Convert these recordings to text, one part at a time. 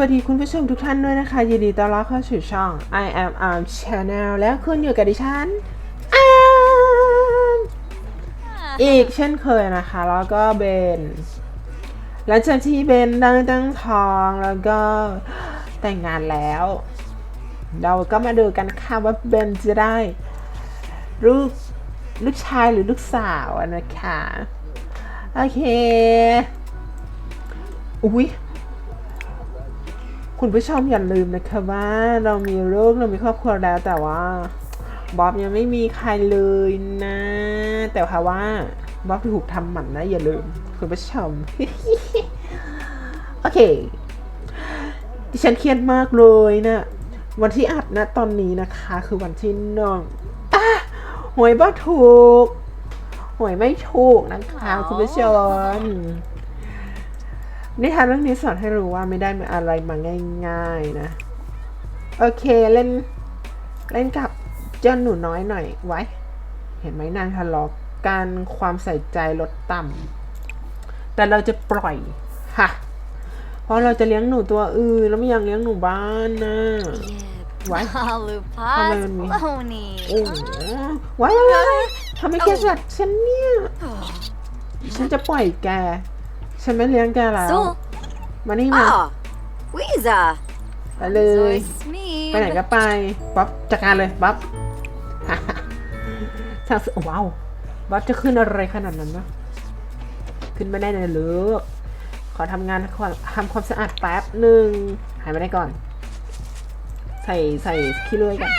สวัสดีคุณผู้ชมทุกท่านด้วยนะคะ ยินดีต้อนรับเข้าสู่ช่อง I am Arm Channel และคุณอยู่กับดิฉัน Arm อีกเช่นเคยนะคะ แล้วก็เบน หลังจากที่เบนได้ตั้งท้องแล้วก็แต่งงานแล้ว เราก็มาดูกันค่ะว่าเบนจะได้ลูกลูกชายหรือลูกสาวอะนะคะ โอเค อุ๊ย คุณผู้ชมอย่าลืมนะคะว่าเรามีลูกเรามีครอบครัวแล้วแต่ว่าบ๊อบยังไม่มีใครเลยนะ แต่ค่ะว่าบ๊อบถูกทำหมันนะ อย่าลืม คุณผู้ชม โอเค ดิฉันเครียดมากเลยนะวันที่อัดนะตอนนี้นะคะ คือวันที่หนึ่งอะหวยบ่ถูก หวยไม่ถูกนะคะ คุณผู้ชม นิทานเรื่องนี้สอนให้รู้ว่าไม่ได้มาอะไรมาง่าย ๆนะ โอเคเล่น เล่นกับเจ้าหนูน้อยหน่อยไว้ เห็นไหมนางทะเลาะการความใส่ใจลดต่ำแต่เราจะปล่อยค่ะเพราะเราจะเลี้ยงหนูตัวอื่นแล้วไม่อยากเลี้ยงหนูบ้านนะ What? Halupas How many? Pony. โอ้โหว้ายว้ายว้ายทำไมแกสัตว์ฉันเนี่ย ฉันจะปล่อยแก ฉันไม่เลี้ยงแกแล้ว So, มานี่มา ah, Weeza. ไปเลย Zois ไปไหน Smeeb. ก็ไปบ๊อบจัดการเลยบ๊อบ ทางสว้าวบ๊อบจะขึ้นอะไรขนาดนั้นวะขึ้นไม่ได้เลยลูกขอทำงานขอทำความสะอาดแป๊บหนึ่งหายไปได้ก่อน ใส่ใส่ขี้เลื่อยกัน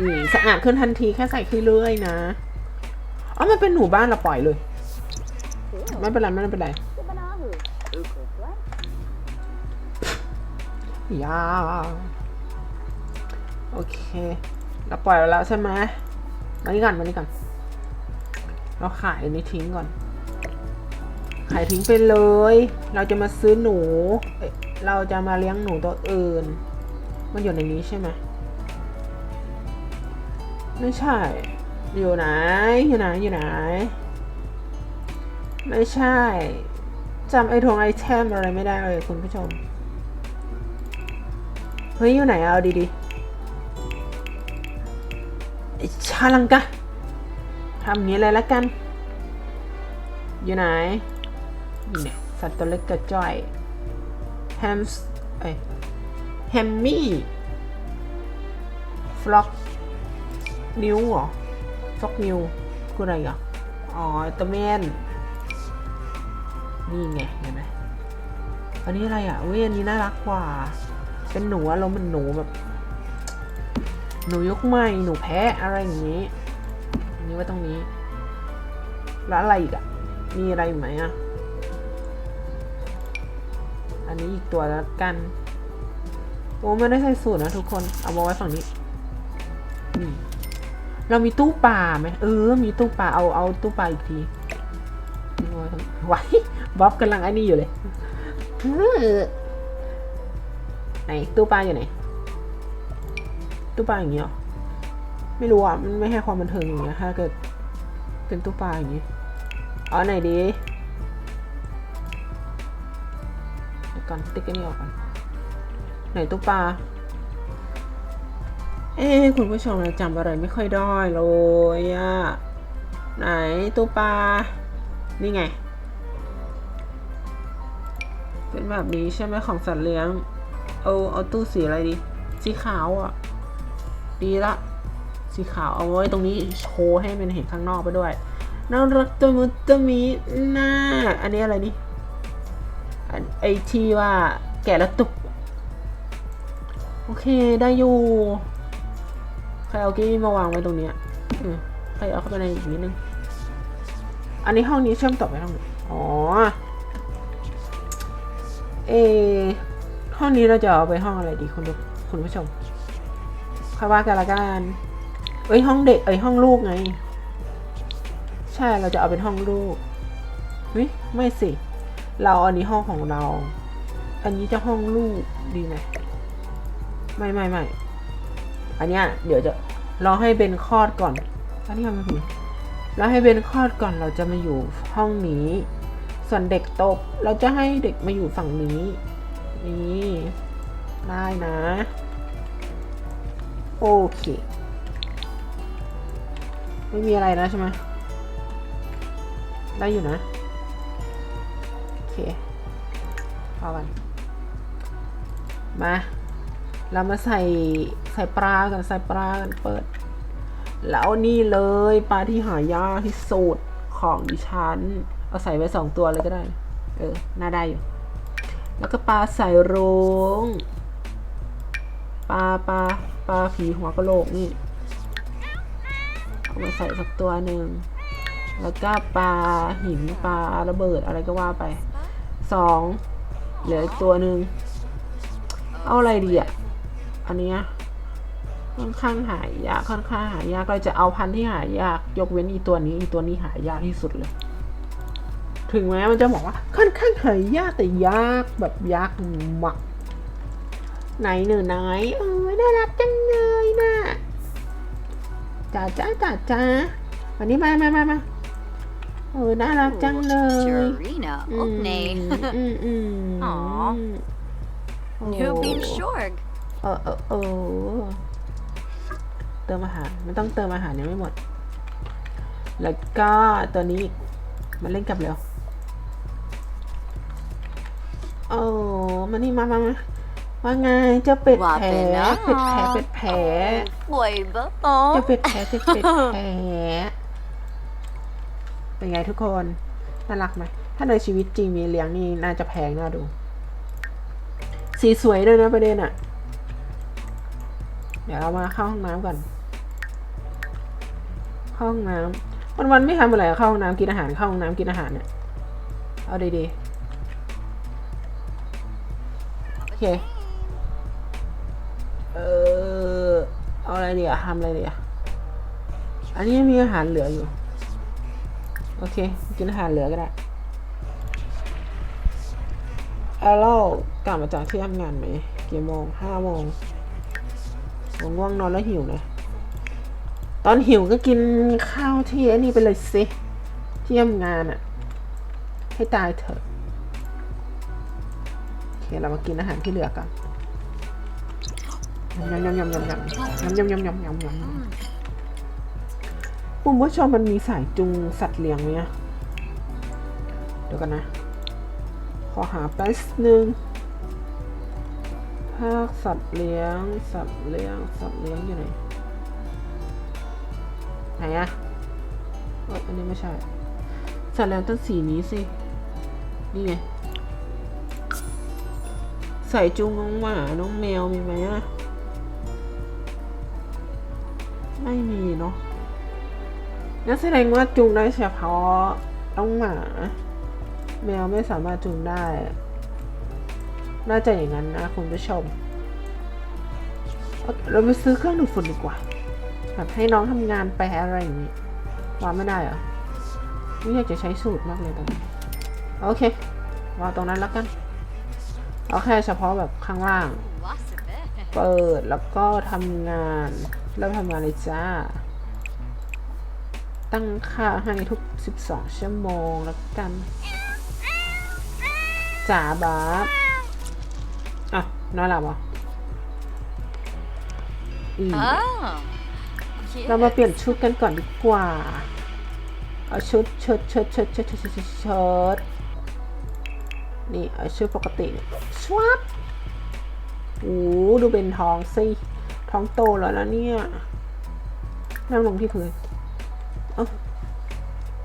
อืมสะอาดขึ้นทันทีแค่ใส่ขี้เลื่อยนะอ๋อมันเป็นหนูบ้านเราปล่อยเลย ไม่เป็นไรไม่เป็นไร ยาโอเค เราปล่อยแล้วใช่ไหมมานี่ก่อนมานี่ก่อน เราขายอันนี้ทิ้งก่อน ขายทิ้งไปเลย เราจะมาซื้อหนู เราจะมาเลี้ยงหนูตัวอื่น มันอยู่ในนี้ใช่ไหมไม่ใช่ อยู่ไหน อยู่ไหน อยู่ไหน ไม่ใช่จำไอ้ทงไอเทมอะไรไม่ได้เลยคุณผู้ชม เฮ้ย อยู่ไหนเอาดีๆชาลังกะทำอย่างนี้เลยละกัน อยู่ไหนนี่เนี่ยสัตว์ตัวเล็กกระจ้อยแฮมส์เอ้ยแฮมมี่ฟล็อกนิวเหรอฟล็อกนิวคืออะไรอะอ๋อตัวแมนนี่ไงเห็นไหมอันนี้อะไรอะเว้ยอันนี้น่ารักกว่า เป็นหนูอารมณ์เป็นหนูแบบ หนูยุคใหม่หนูแพ้อะไรอย่างนี้นนี้ไว่าตรงนี้ แล้วอะไรอีกอะมีอะไรไหมอะอันนี้อีกตัวแล้วกันโอ้ไม่ได้ใส่สูตรนะทุกคน เอามาไว้ฝั่งนี้เรามีตู้ปลาไหมเออ มีตู้ปลาเอาเอาตู้ปลาอีกทีไว้บ๊อบกำลังไอ้นี่อยู่เลย ไหนตู้ปลาอยู่ไหน ตู้ปลาอย่างเงี้ยไม่รู้อะมันไม่ให้ความบันเทิงอย่างเงี้ยถ้าเกิดเป็นตู้ปลาอย่างงี้เอาไหนดีก่อนติ๊กอันนี้ออกก่อนไหนตู้ปลาเอ้คุณผู้ชมเราจำอะไรไม่ค่อยได้เลยอะไหนตู้ปลา นี่ไง เป็นแบบนี้ใช่ไหมของสัตว์เลี้ยง เอาเอาตู้สีอะไรดี สีขาวอะ ดีละ สีขาวเอาไว้ตรงนี้โชว์ให้มันเห็นข้างนอกไปด้วยน่ารักตัวมุตตมีหน้า อันนี้อะไรนี่ไอที่ว่าแกะแล้วตุก โอเคได้อยู่ ใครเอากี้มาวางไว้ตรงเนี้ยใครเอาเข้าไปในอีกนิดนึง อันนี้ห้องนี้เชื่อมต่อไปห้องไหนอ๋อ เอ ห้องนี้เราจะเอาไปห้องอะไรดีคุณดูคุณผู้ชมค่อยว่ากันละกันเอ้ยห้องเด็กเอ้ยห้องลูกไง ใช่เราจะเอาเป็นห้องลูกเฮ้ไม่สิ เราเอาอันนี้ห้องของเรา อันนี้จะห้องลูกดีไหมไม่ไม่ไม่อันเนี้ยเดี๋ยวจะรอให้เบนคลอดก่อนอันนี้ทำไมผิดแล้วให้เบนคลอดก่อนเราจะมาอยู่ห้องนี้ ส่วนเด็กโตเราจะให้เด็กมาอยู่ฝั่งนี้ นี่ได้นะ โอเค ไม่มีอะไรนะใช่ไหมได้อยู่นะ โอเคพอกันมาเรามาใส่ใส่ปลากันใส่ปลากันเปิด แล้วนี่เลยปลาที่หายากที่สุดของดิฉัน เอาใส่ไว้สองตัวเลยก็ได้ เออ น่าได้อยู่ แล้วก็ปลาใส่โรงปลาปลาปลาผีหัวกะโหลกนี่เอามาใส่สักตัวหนึ่งแล้วก็ปลาหินปลาระเบิดอะไรก็ว่าไปสองเหลืออีกตัวหนึ่งเอาอะไรดีอะอันเนี้ยค่อนข้างหายากค่อนข้างหายากเราจะเอาพันธุ์ที่หายาก ยกเว้นอีตัวนี้อีตัวนี้หายากที่สุดเลย ถึงแม้มันจะบอกว่าค่อนข้างหายากแต่ยากแบบยากมากไหนหนึ่งไหนเออน่ารักจังเลยนะจ๋าจ้าจ๋าจ้าวันนี้มามามามาเออน่ารักจังเลย Sharina, อืม Okne. อืมอืม Aw โอ้ Nubin Shorg. เออเออเออเติมอาหารไม่ต้องเติมอาหารยังไม่หมด แล้วก็ตัวนี้อีกมาเล่นกับเร็ว โอ้มานี่มามามาว่าไงเจ้าเป็ดว่าแผลเป็นนะ เป็ดแผลเป็ดแผล Boy, but เจ้า oh. เป็ดแผลเจ้าเป็ดแผลเป็นไงทุกคนน่ารักไหมถ้าในชีวิตจริงมีเลี้ยงนี่น่าจะแพงน่าดู สีสวยด้วยนะประเด็นอะเดี๋ยวเรามาเข้าห้องน้ำก่อนเข้าห้องน้ำวันวันๆไม่ทำอะไรอะเข้าห้องน้ำกินอาหารเข้าห้องน้ำกินอาหารเนี่ยเอาดีๆ เค เออเอาอะไรดีอะทำอะไรดีอะอันนี้มีอาหารเหลืออยู่ โอเค กินอาหารเหลือก็ได้แอลโลกลับมาจากที่ทำงานไหมกี่โมงห้าโมงผมง่วงนอนแล้วหิวนะ ตอนหิวก็กินข้าวที่นี่ไปเลยสิที่ทำงานอะให้ตายเถอะ โอเคเรามากินอาหารที่เหลือกันยำยำยำยำยำยำยำยำยำยำยำยำคุณผู้ชมมันมีสายจุงสัตว์เลี้ยงไหมอะเดี๋ยวกันนะ ขอหาแป๊บนึงภาคสัตว์เลี้ยง สัตว์เลี้ยง สัตว์เลี้ยงอยู่ไหน ไหนอะเอยอันนี้ไม่ใช่ สัตว์เลี้ยงต้นสีนี้สิ นี่ไง ใส่จุงน้องหมา น้องแมวมีไหมอะไม่มีเนาะงั้นแสดงว่าจุงได้เฉพาะน้องหมา แมวไม่สามารถจูงได้ น่าจะอย่างนั้นนะคุณผู้ชมเคเราไปซื้อเครื่องดูดฝุ่นดีกว่า แบบให้น้องทำงานไปอะไรอย่างนี้วางไม่ได้เหรอไม่อยากจะใช้สูตรมากเลยตอนนี้โอเค วางตรงนั้นแล้วกัน เอาแค่เฉพาะแบบข้างล่าง Wasabe. เปิดแล้วก็ทำงานเริ่มทำงานเลยจ้า ตั้งค่าให้ทุก 12 ชั่วโมงแล้วกันจ๋าบาบอะน่ารักอะอีก Oh. เรามาเปลี่ยนชุดกันก่อนดีกว่า เอาชุดเชิดเชิดเชิดเชิดเชิดเชิดเชิดเชิด นี่เอาชุดปกติเนี่ยสวับโอ้ดูเป็นท้องสิ ท้องโตแล้วนะเนี่ย นั่งลงที่พื้นเอ้า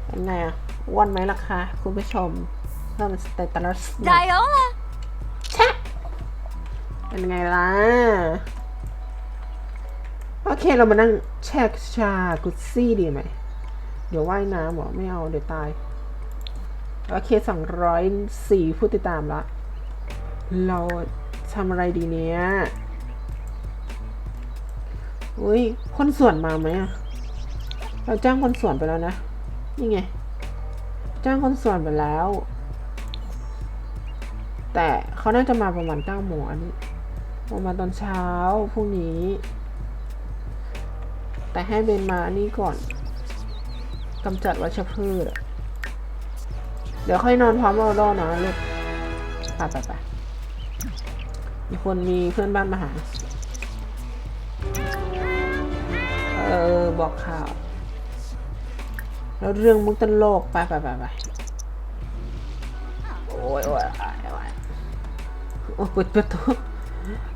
เป็นไงอะอ้วนไหมล่ะคะ คุณผู้ชมเพิ่มสเตตัสหน่อย Diola. แชะเป็นไงล่ะ โอเคเรามานั่งแช่ชากุซซี่ดีไหม เดี๋ยวว่ายน้ำเหรอ ไม่เอา เดี๋ยวตาย โอเคสองร้อยสี่ผู้ติดตามละ เราทำอะไรดีเนี้ยอุ้ยคนสวนมาไหมอะเราจ้างคนสวนไปแล้วนะ นี่ไง จ้างคนสวนไปแล้ว แต่เขาน่าจะมาประมาณเก้าโมงอันนี้ประมาณตอนเช้าพรุ่งนี้ แต่ให้เบนมาอันนี้ก่อนกำจัดวัชพืชอะ เดี๋ยวค่อยนอนพร้อมเราดอนะลูกไปไปไปมีคนมีเพื่อนบ้านมาหา เออ บอกข่าว แล้วเรื่องมุกตลกไปไปไปไปโอ้ยโอ้ยโอ้ยโอ้ยโอ้ยเปิดประตู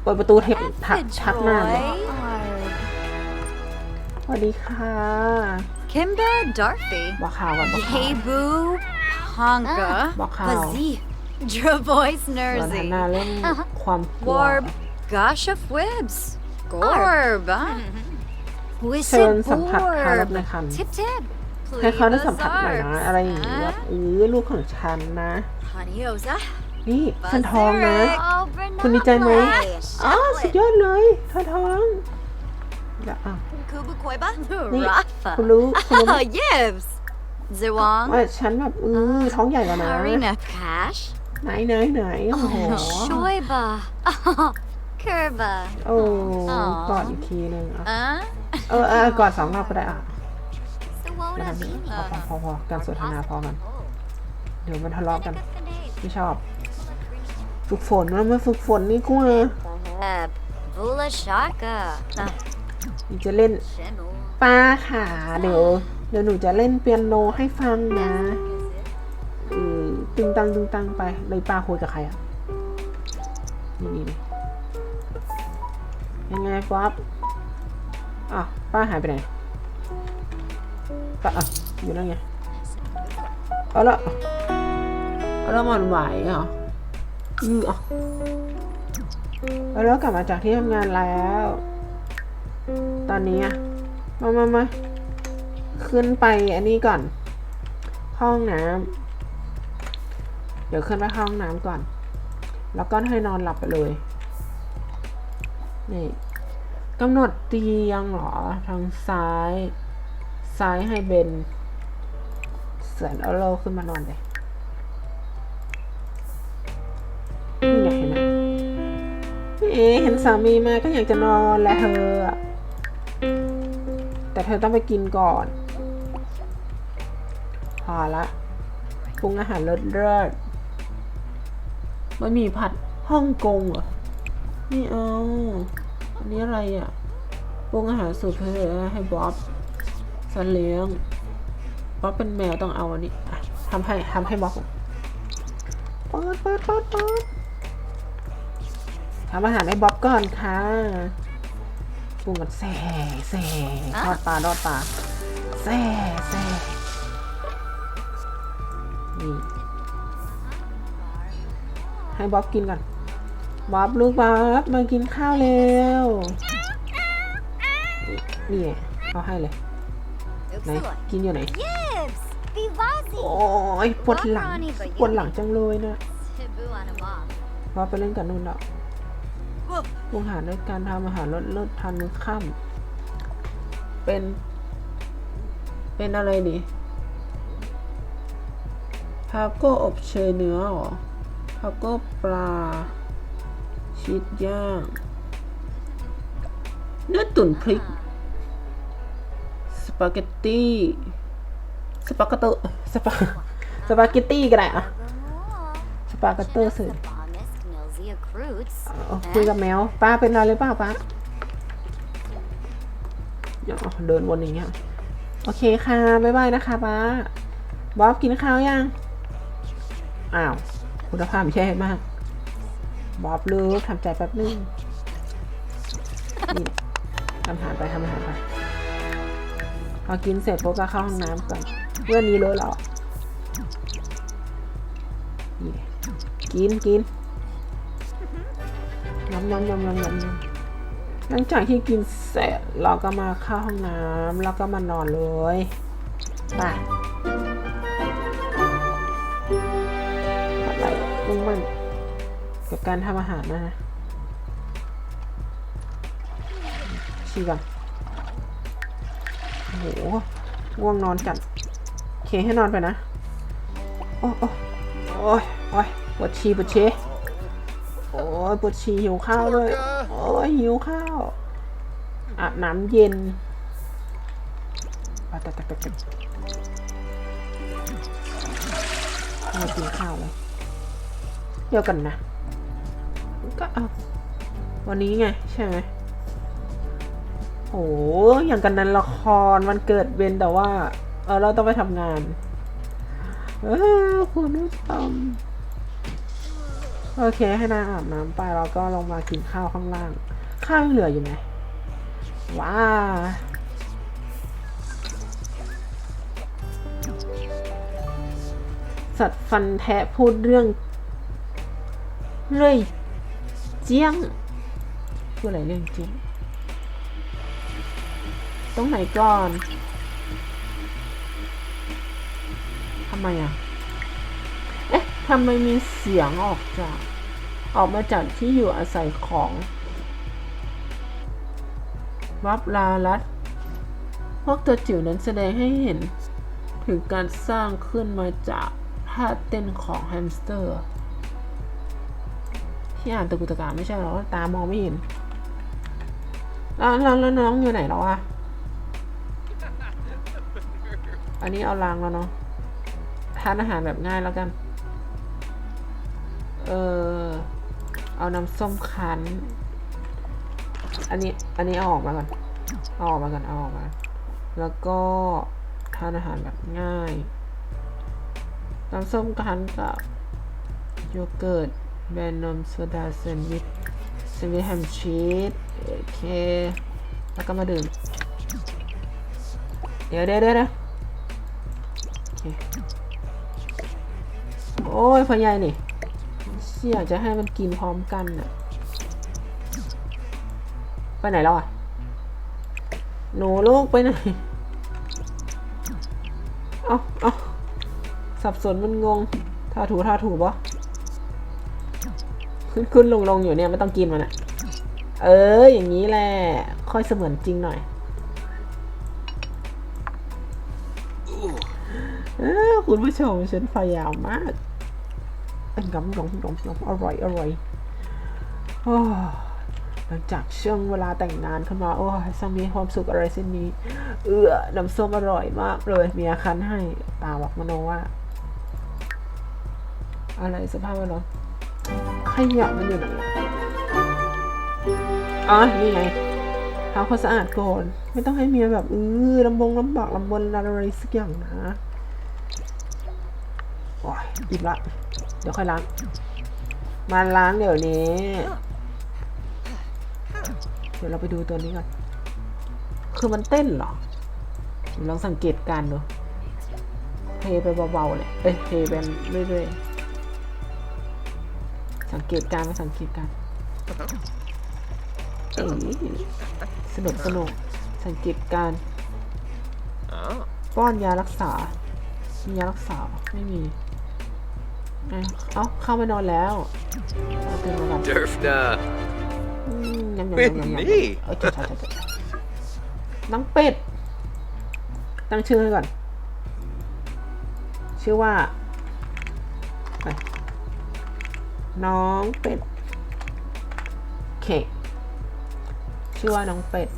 เปิดประตูเทปทัก Message, ชักหน้าเลย Roy. สวัสดีค่ะ Kimba Darthy. บอกข่าวก่อนบอกข่าว Yebu Honka. Bakao. Bazi. Dravois ส่วนทัน Nerzy. หน้าเรื่องความกลัว Warb. Gosh of Wibs. Gorb. huh? เชิญ Wissit สัมผัสทารก Borb. ในคัน Tip tip. ให้เขาได้สัมผัสหน่อยนะ Plebazarb. อะไรอย่างนี้แบบเออลูกของฉันนะ Honeyoza. นี่ฉันท้องนะ Bazarek. คุณดีใจไหม Hey, อ๋อสุดยอดเลยเธอท้องแล้วอะ Kubu Koiba. นี่ Rafa. คุณรู้คุณรู้ไหม Yibs. Zewang. ว่าฉันแบบเออท้องใหญ่กว่านะ Harina Cash. ไหนไหนไหนโอ้โห Shoiba. Kerba. โอ้อ๋อกอดอีกทีหนึ่งอะ Uh? เออเออกอดสองรอบก็ได้อะ So what แล้ว would กัน I พอพอพอการสนทนาพอกัน เดี๋ยวมันทะเลาะกัน ไม่ชอบ ฝึกฝนมันไม่ฝึกฝนนี่กูเลย Heb. Bula Shaka. นี่จะเล่น Shenu. ป้าขาเดี๋ยว เดี๋ยวหนูจะเล่นเปียโนให้ฟังนะเออตึงตังตึงตังไปเลยป้าคุยกับใครอะนี่นี่ยังไงป๊อปอะป้าหายไปไหนป้าอะอยู่นั่นไงเอาละเอาละมันไหวเหรออืออะเอาแล้วกลับมาจากที่ทำงานแล้ว ตอนนี้อะมามามา ขึ้นไปอันนี้ก่อน ห้องน้ำเดี๋ยวขึ้นไปห้องน้ำก่อน แล้วก็ให้นอนหลับไปเลย นี่กำหนดเตียงเหรอ ทางซ้าย ซ้ายให้เบนเสร็จแล้วเราขึ้นมานอนเลยนี่ไงเห็นไหมเอ๊ะเห็นสามีมาก็อยากจะนอนแหล้วเธอแต่เธอต้องไปกินก่อน พอละปรุงอาหารเลิศเลิศมันมีผัดฮ่องกงเหรอนี่เอาอันนี้อะไรอะปรุงอาหารสูตรเพื่อให้บ๊อบสันเลี้ยงบ๊อบเป็นแมวต้องเอาอันนี้อะทำให้ทำให้บ๊อบก่อนเปิดเปิดเปิดเปิดทำอาหารให้บ๊อบก่อนค่ะปรุงกันแซ่แซ่ทอดปลาทอดปลาแซ่แซ่ นี่ ให้บ๊อบกินก่อน บ๊อบลูกบ๊อบมากินข้าวเร็ว นี่ไงเขาให้เลย ไหน Oopsie. กินอยู่ไหน Yibs. Bivazi. โอ้ยปวดหลัง ปวดหลังจังเลยนะ Tibu Anamam. บ๊อบไปเล่นกับนุ่นแล้วปรุงอาหารด้วยการทำอาหารรสเลิศทานมื้อค่ำเป็น เป็นอะไรดีทาโก้อบเชยเนื้อหรอทาโก้ปลา ชีสย่าง เนื้อตุ๋นพริก สปาเกตตี้ สปาเกตเตอร์สปาสปาเกตตี้ก็ได้อะสปาเกตเตอร์สื่อคุยกับแมวป้าเป็นอะไรหรือเปล่าป้าเดี๋ยวเดินวนอย่างเงี้ย โอเคค่ะ บ๊ายบายนะคะป้า บ๊อบกินข้าวยัง อ้าว คุณภาพแย่มากบอบลูกทำใจแป๊บนึงนี่ทำอาหารไปทำอาหารไปพอกินเสร็จปุ๊บก็เข้าห้องน้ำก่อนเรื่องนี้เลยเหรอกินกินน้ำน้ำน้ำน้ำน้ำน้ำหลังจากที่กินเสร็จเราก็มาเข้าห้องน้ำแล้วก็มานอนเลยไป การทำอาหารนะ ชีก่อนโอ้โหง่วงนอนจัดเคให้นอนไปนะ โอ้โอ้โอ้ยโอ้ยปวดชีปวดเชโอ้ยปวดฉี่หิวข้าวด้วย โอ้ยหิวข้าวอาบน้ำเย็นเอาแต่แต่แต่แต่ไม่กินข้าวเลยเดี๋ยวกันนะ ก็เอาวันนี้ไง ใช่ไหมโหอย่างกันนั้นละครมันเกิดเวนแต่ว่า เออเราต้องไปทำงาน เออคุณผู้ชมโอเค ให้นางอาบน้ำไปแล้วก็ลงมากินข้าวข้างล่าง ข้าวยังเหลืออยู่ไหมว้าสัตว์ฟันแทะพูดเรื่อง เรื่อย เจียงพูดอะไรเรื่องเจียงตรงไหนก่อนทำไมอะ เอ๊ะทำไมมีเสียงออกจาก ออกมาจากที่อยู่อาศัยของ วับลาลัดพวกตัวจิ๋วนั้นแสดงให้เห็น ถึงการสร้างขึ้นมาจากท่าเต้นของแฮมสเตอร์ ที่อ่านตะกุตะการไม่ใช่เหรอ ตามองไม่เห็น แล้วแล้วน้องอยู่ไหนแล้วอะอันนี้เอาลางแล้วเนาะทานอาหารแบบง่ายแล้วกัน เออเอาน้ำส้มคั้น อันนี้ อันนี้เอาออกมาก่อนเอาออกมาก่อนเอาออกมา แล้วก็ทานอาหารแบบง่าย น้ำส้มคั้นกับโยเกิร์ต แบรนด์นมโซดาแซนด์วิชแซนด์วิชแฮมชีสโอเค แล้วก็มาดื่ม เดี๋ยวเดี๋ยวเดี๋ยวโอ้ยพอใหญายนี่เสี่ยจะให้มันกินพร้อมกันน่ะ ไปไหนแล้วอะ หนูลูกไปไหน เอาเอาสับสนมันงงท่าถูท่าถูปะ ขึ้นขึ้นลงลงอยู่เนี่ยไม่ต้องกินมันอะเอออย่างนี้แหละ ค่อยเสมือนจริงหน่อยอคุณผู้ชมฉันพยายามมากงำงำงำงำอร่อยอร่อยหลังจากช่วงเวลาแต่งงานขึ้นมา โอ้ยช่างมีความสุขอะไรเส้นนี้ เออน้ำส้มอร่อยมากเลยเมียคันให้ตาบอกมโนว่า อะไรสภาพมัน ขยะมันอยู่ไหนอ๋อ นี่ไงทำความสะอาดก่อน ไม่ต้องให้เมียแบบเออลำบงลำบากลำบนอะไรสักอย่างนะโอ้ยอิ่มละ เดี๋ยวค่อยล้าง มาล้างเดี๋ยวนี้ เดี๋ยวเราไปดูตัวนี้ก่อน คือมันเต้นเหรอ ลองสังเกตการดูเพไปเบาๆเลย เอ้ยเพไปเรื่อยๆ สังเกตการณ์มาสังเกตการณ์เอ้ยสนุกสนุกสังเกตการณ์ Oh. ป้อนยารักษา มียารักษาปะไม่มี เอ้ยเอ้าเข้าไปนอนแล้วเอาตื่นมาก่อน Durfna. อืมยำยำ With ยำยำยำ me เออจ้าจ้าจ้าจ้าน้องเป็ด ตั้งชื่อให้ก่อน ชื่อว่าไป น้องเป็ดโอเคชื่อว่าน้องเป็ด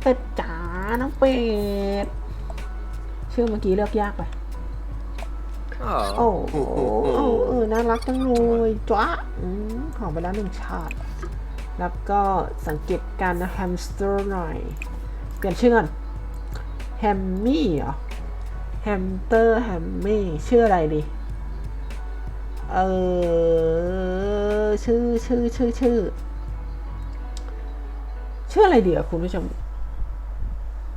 เป็ดจ๋าน้องเป็ด ชื่อเมื่อกี้เลือกยากไป โอ้ Oh. โหโอ้เออน่ารักจังเลยจ้าอืมของไปแล้วหนึ่งชาติ แล้วก็สังเกตการณ์นะแฮมสเตอร์หน่อย เปลี่ยนชื่อก่อนแฮมมี่เหรอแฮมสเตอร์แฮมมี่ชื่ออะไรดี เออชื่อชื่อชื่อชื่อชื่ออะไรดีอะคุณผู้ชม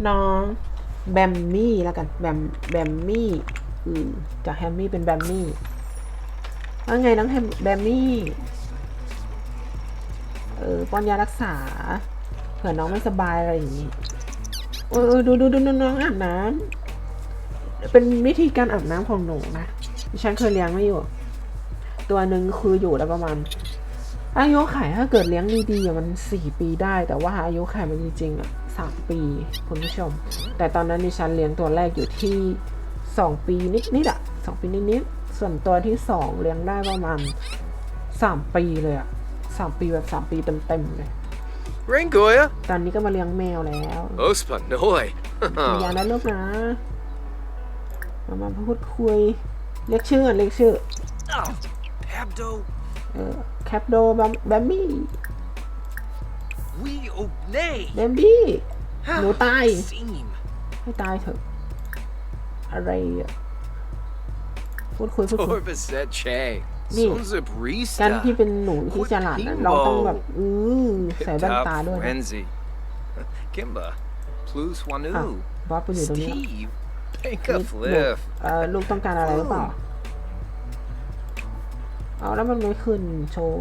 น้องแบมมี่แล้วกันแบมแบมมี่อืมจากแฮมมี่เป็นแบมมี่ว่าไงน้องแฮมแบมมี่เออป้อนยารักษา เผื่อน้องไม่สบายอะไรอย่างนี้เออดูดูดูน้องอาบน้ำเป็นวิธีการอาบน้ำของหนูนะฉันเคยเลี้ยงไม่อยู่ ตัวหนึ่งคืออยู่แล้วประมาณ อายุไขถ้าเกิดเลี้ยงดีๆอะมันสี่ปีได้ แต่ว่าอายุไขมันจริงๆอะสามปีคุณผู้ชม แต่ตอนนั้นดิฉันเลี้ยงตัวแรกอยู่ที่สองปีนิดๆอะสองปีนิดๆส่วนตัวที่สองเลี้ยงได้ประมาณสามปีเลยอะสามปีแบบสามปีเต็มๆเลย Rangoya. ตอนนี้ก็มาเลี้ยงแมวแล้ว Ospa Noi. มียานะลูกนะมามาพูดคุย เรียกชื่อก่อนเรียกชื่อ Oh, Pabdo. เออแคปโดแบมแบมบี้ We oh nay. แบมบี้หนูตาย Seam. ให้ตายเถอะ อะไรอะพูดคุยพูดคุย Torbaset Che. Ni. การที่ Sonzabrista. เป็นหนูที่ฉลาดนะเราต้องแบบอือใส่แว่นตา Pip-top ด้วยนะ Frenzy. Kimba. Plus อะ Wanu. บอสไปอยู่ตรงนี้ Steve. Pink นี่ a ลูก flip. เอ่อลูกต้องการอะไรหรือเปล่า เอาแล้วมันไม่ขึ้นโชว์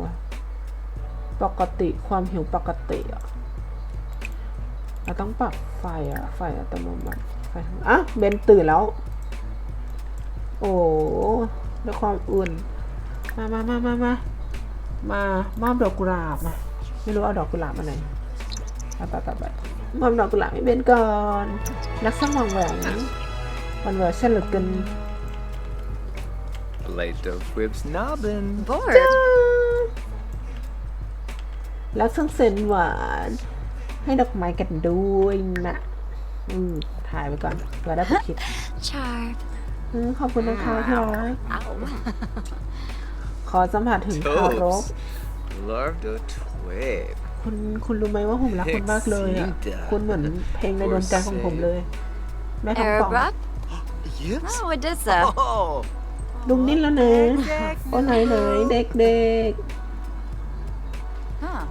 ปกติความหิวปกติอะเราต้องปรับไฟอะ ไฟอัตโนมัติไฟอะเบนตื่นแล้ว โอ้ด้วยความอุ่น มามามามามา มามอบดอกกุหลาบมาไม่รู้เอาดอกกุหลาบมาไหนไปไปไปไปมอบดอกกุหลาบให้เบนก่อน รักสมองแหวนวันแหวนเส้นหลือเกิน Blade of Whips Nobbin. Bored. แล้วซึ่งเซนหวาน ให้ดอกไม้กันด้วยนะ อืม ถ่ายไปก่อนเพื่อได้ไปคิด Charmed. อืมขอบคุณนะคะที่รัก Ow. ขอสัมผัสถึงคารพ Toast. Love the twig. คุณคุณรู้ไหมว่าผมรักคุณมากเลยอะคุณเหมือนเพลงในดวงใจของผมเลย แม่ทองปอง Arab Yips. Oh, Odessa. Oh. ลุงนิ่นแล้วเนอะโอ้ไหนไหนเด็กเด็ก Huh.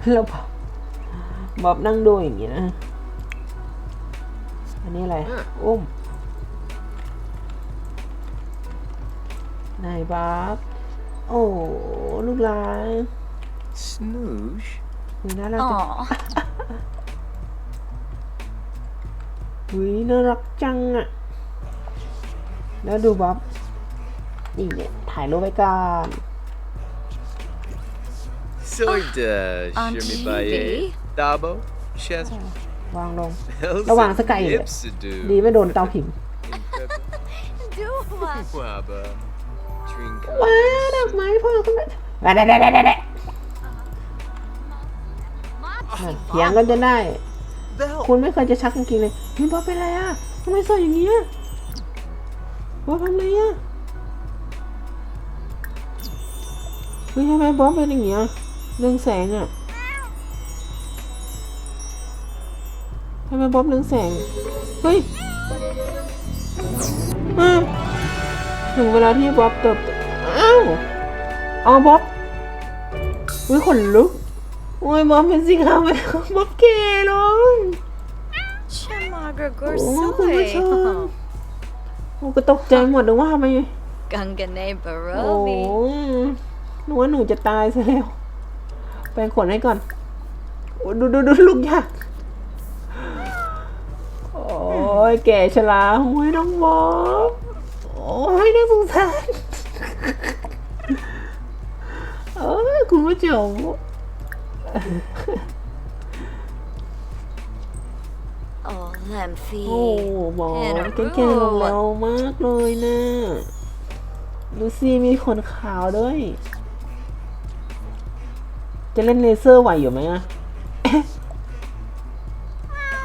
ๆแล้วบอกบอบนั่งดูอย่างนี้นะ อันนี้อะไร อุ้มนายบ๊อบโอ้ ลูกหลาน Snoosh. หุยน่ารักจัง Aw. หุยน่ารักจังอะแล้วดูบ๊อบนี่เนี่ยถ่ายรูปไว้ก่อน Soida. on Shimmy TV. Baye. Dabo. Chess. วางลง Elsa ระวังสกายเลย Ipsidu. ดีไม่โดนเตาผิง Do what? Wabba. Trinka. ว้าวดอกไม้พ่อขึ้นมาแดะแดะแดะแดะแดะเถียงกันจะได้ คุณไม่เคยจะชักกางเกงเลยเฮ้ยบ๊อบเป็นไรอะทำไมใส่อย่างนี้อะบ๊อบทำไมอะเฮ้ยทำไมบ๊อบเป็นอย่างเงี้ยเรื่องแสงอะทำไมบ๊อบเรื่องแสง เฮ้ยอ้าวถึงเวลาที่บ๊อบเติบอ้าวอ๋อบ๊อบอุ้ยขนลุกโอ้ยบ๊อบเป็นสีขาวไปแล้วบ๊อบเกลง Chamagra โอ้คุณผู้ชมโอ้ก็ตกใจหมดเลยว่าทำไม Gungane โอ้ Barobi. หนูว่าหนูจะตายซะแล้วแปรงขนให้ก่อนโอ้ดูดูดูลูกยากโอ้ยแก่ชราโอ้ยน้องบอบโอ้ยน่าสงสารเออคุณผู้ชม Oh, Lemphy. โอ้บอสแก่ๆลงแล้วมากเลยนะดูสิมีขนขาวด้วย จะเล่นเลเซอร์ไหวอยู่ไหมอะ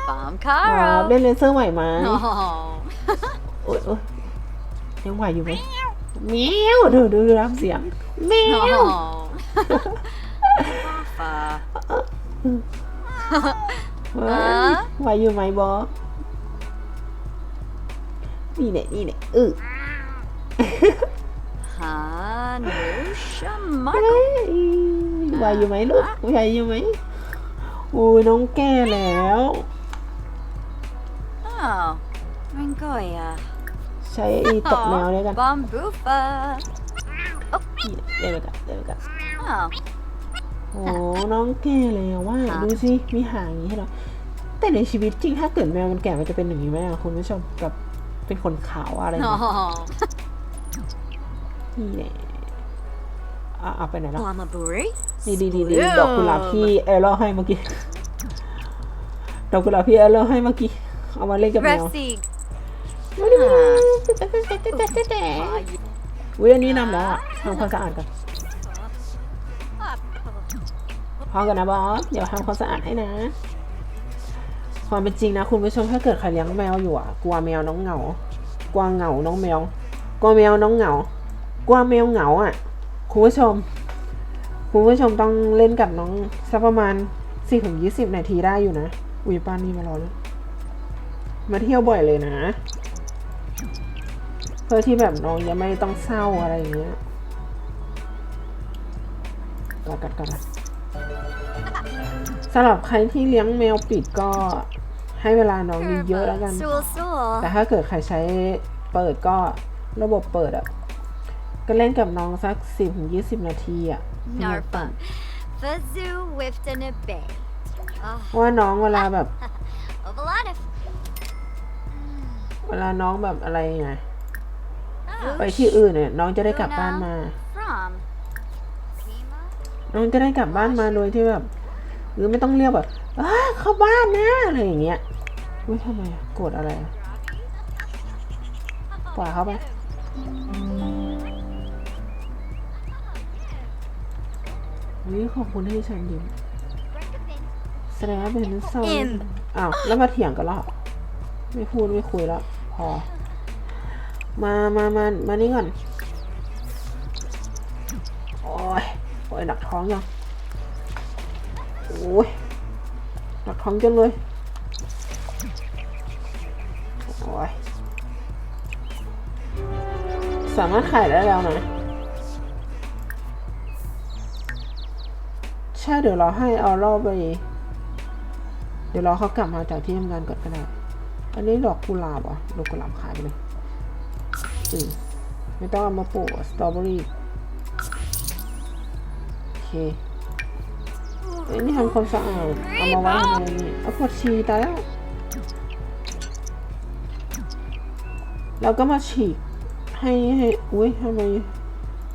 Bomb ครับ Caro. เล่นเลเซอร์ไหวไหม Oh. โอ๊ยโอ๊ยยังไหวอยู่ไหมแมวดูดูดูรับเสียงแมว Oh. Papa. เฮ้ยไหวอยู่ไหมบอสนี่แหละนี่แหละเออ Hanusha เฮ้ยไหวอยู่ไหมลูกไหวอยู่ไหมโอ้ยน้องแก่แล้ว Oh. Ringoya. ใช้ไอ้ตกแมวด้วยกัน Bambufa. นี่เล่นไปกันเล่นไปกัน Oh. โอ้น้องแก่แล้วว่าดูสิมีหางอย่างนี้ให้เราแต่ในชีวิตจริงถ้าเกิดแมวมันแก่มันจะเป็นอย่างนี้ไหมอะคุณผู้ชมแบบเป็นขนขาวอะไรอย่างเงี้ย Oh. นี่แหละอะเอาไปไหนแล้ว Blamaburi. นี่ดีดีดีดอกกุหลาบที่เอลเลอร์ให้เมื่อกี้ ดอกกุหลาบที่เอลเลอร์ให้เมื่อกี้ เอามาเล่นกับแมว Repsig. วิอันนี้นำแล้วอะทำความสะอาดกัน พอกันนะบอสเดี๋ยวทำความสะอาดให้นะ ความเป็นจริงนะคุณผู้ชมถ้าเกิดใครเลี้ยงแมวอยู่อะกลัวแมวน้องเหงากลัวเหงาน้องแมวกลัวแมวน้องเหงากลัวแมวเหงาอะคุณผู้ชมคุณผู้ชมต้องเล่นกับน้องสักประมาณสี่ถึงยี่สิบนาทีได้อยู่นะอุ้ยป้านี่มารอแล้วมาเที่ยวบ่อยเลยนะ เพื่อที่แบบน้องจะไม่ต้องเศร้าอะไรอย่างเงี้ยกัดกัดกัดกัด สำหรับใครที่เลี้ยงแมวปิดก็ให้เวลาน้องเยอะๆแล้วกัน Sool sool. แต่ถ้าเกิดใครใช้เปิดก็ระบบเปิดอะก็เล่นกับน้องสักสิบถึงยี่สิบนาทีอะ Narpa. Fazoo whiffed in a bay. Oh, ว่าน้องเวลาแบบ Ovalada. เวลาน้องแบบอะไรไง Oh, ไปที่อื่นเนี่ย น้องจะได้กลับบ้านมา From. Pima? น้องจะได้กลับบ้านมาโดยที่แบบ หรือไม่ต้องเรียกแบบอ้าเข้าบ้านนะอะไรอย่างเงี้ยอุ้ยทำไมอะโกรธอะไรอะปล่อยเขาไปอุ้ยขอบคุณที่ฉันยิ้มแสดงว่าเป็นเศร้าอิ่มอ้าว แล้วมาเถียงกันแล้วเหรอไม่พูดไม่คุยแล้ว พอ มามามามานี่ก่อน โอ้ยโอ้ยหนักท้องยังโอ้ยหนักท้องจังเลย โอ้ย สามารถขายได้แล้วนะ ใช่เดี๋ยวเราให้เอารอไป เดี๋ยวเรอเขากลับมาจากที่ทำงานก่อนก็ได้ อันนี้ดอกกุหลาบอะดอกกุหลาบขายไปเลยอืมไม่ต้องเอามาปลูกสตรอเบอรี่โอเค เอ้ยนี่ทำความสะอาดเอามาไว้ทำไมนี่เอาปวดฉี่ตายแล้วเราก็มาฉีกให้ให้อุ้ยทำไม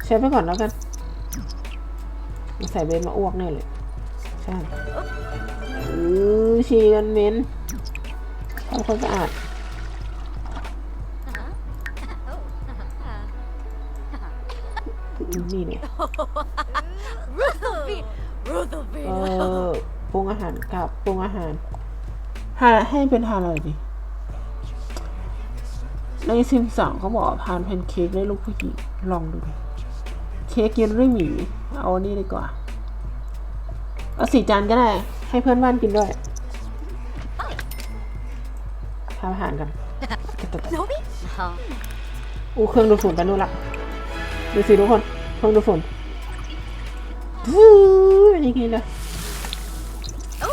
ใช้ไปก่อนแล้วกันใส่เบนมาอ้วกแน่เลยใช่อือฉี่กันเม็นทำความสะอาดนี่เนี่ย เออปรุงอาหารกับปรุงอาหารหาให้เป็นทานอะไรดีในซิมสั่งเขาบอกว่าทานแพนเค้กได้ลูกผู้หญิงลองดูดิเค้กเยลลี่หมีเอาอันนี้ดีกว่า เอาสี่จานก็ได้ ให้เพื่อนบ้านกินด้วยทำอาหารกัน Nobi? Oh. อู้เครื่องดูดฝุ่นไปนู่นละ ดูสิทุกคน เครื่องดูดฝุ่น วู้เป็นยังไงเลยอู้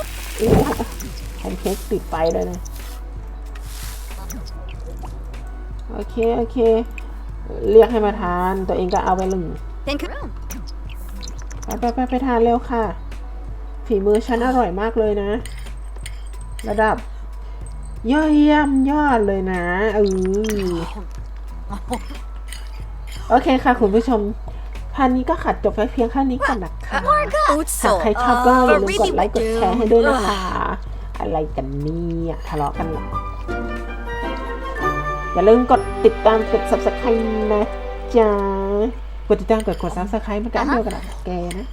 แพนเค้กติดไฟเลยนะ โอเค โอเค เรียกให้มาทาน ตัวเองก็เอาไปหนึ่ง Think room. ไปไปไปไปทานเร็วค่ะ ฝีมือฉันอร่อยมากเลยนะ ระดับยอดเยี่ยมยอดเลยนะเออโอเคค่ะ คุณผู้ชม พันนี้ก็ขัดจบไปเพียงแค่นี้ก่อนนะคะหากใครชอบก็อย่าลืมกดไลค์กดแชร์ให้ด้วยนะคะ อะไรกันเนี่ยทะเลาะกันเหรออย่าลืมกดติดตามกด subscribe นะจ๊ะ กดติดตามกดกด subscribe มันก็อันเดียวกันอะแกนะ